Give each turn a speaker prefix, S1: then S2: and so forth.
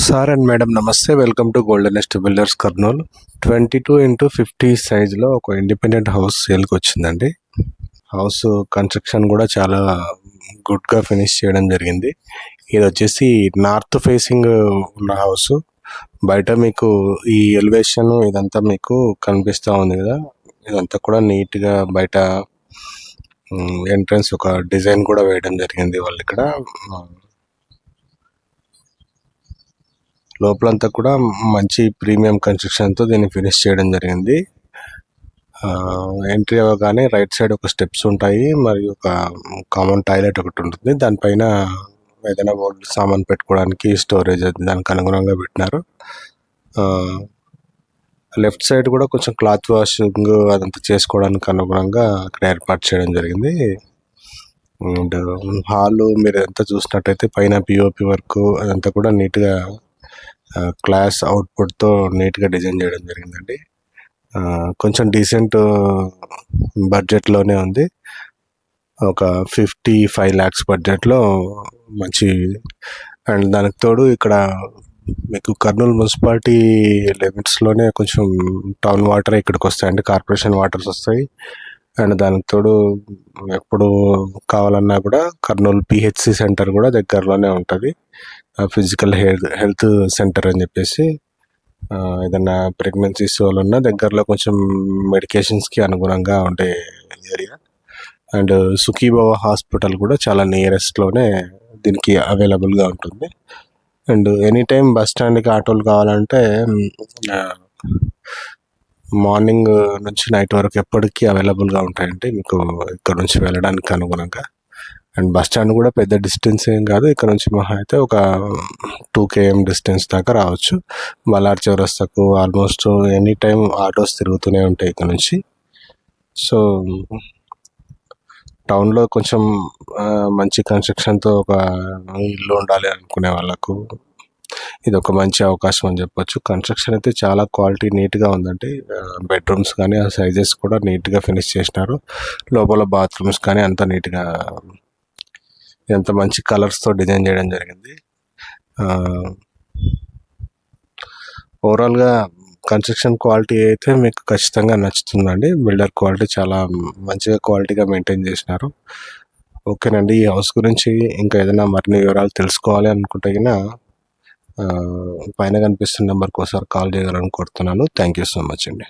S1: Sir and madam నమస్తే. Welcome to golden est builders Kurnool twenty two into fifty సైజ్లో ఒక independent house సేల్కి వచ్చిందండి. హౌస్ కన్స్ట్రక్షన్ కూడా చాలా గుడ్గా ఫినిష్ చేయడం జరిగింది. ఇది వచ్చేసి నార్త్ ఫేసింగ్ ఉన్న హౌస్ బయట మీకు ఈ ఎలివేషన్ ఇదంతా మీకు కనిపిస్తూ ఉంది కదా. ఇదంతా కూడా నీట్గా బయట ఎంట్రన్స్ ఒక డిజైన్ కూడా వేయడం జరిగింది వాళ్ళు ఇక్కడ. లోపలంతా కూడా మంచి ప్రీమియం కన్స్ట్రక్షన్తో దీన్ని ఫినిష్ చేయడం జరిగింది. ఎంట్రీ అవ్వగానే రైట్ సైడ్ ఒక స్టెప్స్ ఉంటాయి మరియు ఒక కామన్ టాయిలెట్ ఒకటి ఉంటుంది. దానిపైన ఏదైనా బోర్డు సామాన్ పెట్టుకోవడానికి స్టోరేజ్ అది దానికి అనుగుణంగా పెట్టినారు. లెఫ్ట్ సైడ్ కూడా కొంచెం క్లాత్ వాషింగ్ అదంతా చేసుకోవడానికి అనుగుణంగా అక్కడ ఏర్పాటు చేయడం జరిగింది. అండ్ హాల్ మీరు ఎంత చూసినట్టయితే పైన పిఓపి వర్క్ అదంతా కూడా నీట్గా క్లాస్ అవుట్పుట్తో నీట్గా డిజైన్ చేయడం జరిగిందండి. కొంచెం డీసెంట్ బడ్జెట్లోనే ఉంది. ఒక ఫిఫ్టీ ఫైవ్ ల్యాక్స్ బడ్జెట్లో మంచి అండ్ దానికి తోడు ఇక్కడ మీకు కర్నూలు మున్సిపాలిటీ లిమిట్స్లోనే కొంచెం టౌన్ వాటర్ ఇక్కడికి వస్తాయండి కార్పొరేషన్ వాటర్స్ వస్తాయి. అండ్ దానికి తోడు ఎప్పుడు కావాలన్నా కూడా కర్నూలు పిహెచ్సి సెంటర్ కూడా దగ్గరలోనే ఉంటుంది. ఫిజికల్ హెల్త్ హెల్త్ సెంటర్ అని చెప్పేసి ఏదన్నా ప్రెగ్నెన్సీస్ వాళ్ళున్న దగ్గరలో కొంచెం మెడికేషన్స్కి అనుగుణంగా ఉండే ఏరియా. అండ్ సుఖీబాబా హాస్పిటల్ కూడా చాలా నియరెస్ట్లోనే దీనికి అవైలబుల్గా ఉంటుంది. అండ్ ఎనీ టైం బస్ స్టాండ్కి ఆటోలు కావాలంటే మార్నింగ్ నుంచి నైట్ వరకు ఎప్పటికీ అవైలబుల్గా ఉంటాయండి మీకు ఇక్కడ నుంచి వెళ్ళడానికి అనుగుణంగా. అండ్ బస్ స్టాండ్ కూడా పెద్ద డిస్టెన్స్ ఏం కాదు. ఇక్కడ నుంచి మహా అయితే ఒక టూ కేఎం డిస్టెన్స్ దాకా రావచ్చు. బలార్ చౌరస్తాకు ఆల్మోస్ట్ ఎనీ టైం ఆటోస్ తిరుగుతూనే ఉంటాయి ఇక్కడ నుంచి. సో టౌన్లో కొంచెం మంచి కన్స్ట్రక్షన్తో ఒక ఇల్లు ఉండాలి అనుకునే వాళ్ళకు ఇది ఒక మంచి అవకాశం అని చెప్పొచ్చు. కన్స్ట్రక్షన్ అయితే చాలా క్వాలిటీ నీట్గా ఉందండి బెడ్రూమ్స్ కానీ ఆ సైజెస్ కూడా నీట్గా ఫినిష్ చేసినారు. లోపల బాత్రూమ్స్ కానీ అంత నీట్గా ఎంత మంచి కలర్స్తో డిజైన్ చేయడం జరిగింది. ఓవరాల్గా కన్స్ట్రక్షన్ క్వాలిటీ అయితే మీకు ఖచ్చితంగా నచ్చుతుందండి. బిల్డర్ క్వాలిటీ చాలా మంచిగా క్వాలిటీగా మెయింటైన్ చేసినారు. ఓకేనండి ఈ హౌస్ గురించి ఇంకా ఏదైనా మరిన్ని వివరాలు తెలుసుకోవాలి అనుకుంటే పైన కనిపిస్తున్న నెంబర్కి ఒకసారి కాల్ చేయాలని కోరుతున్నాను. థ్యాంక్ యూ సో మచ్ అండి.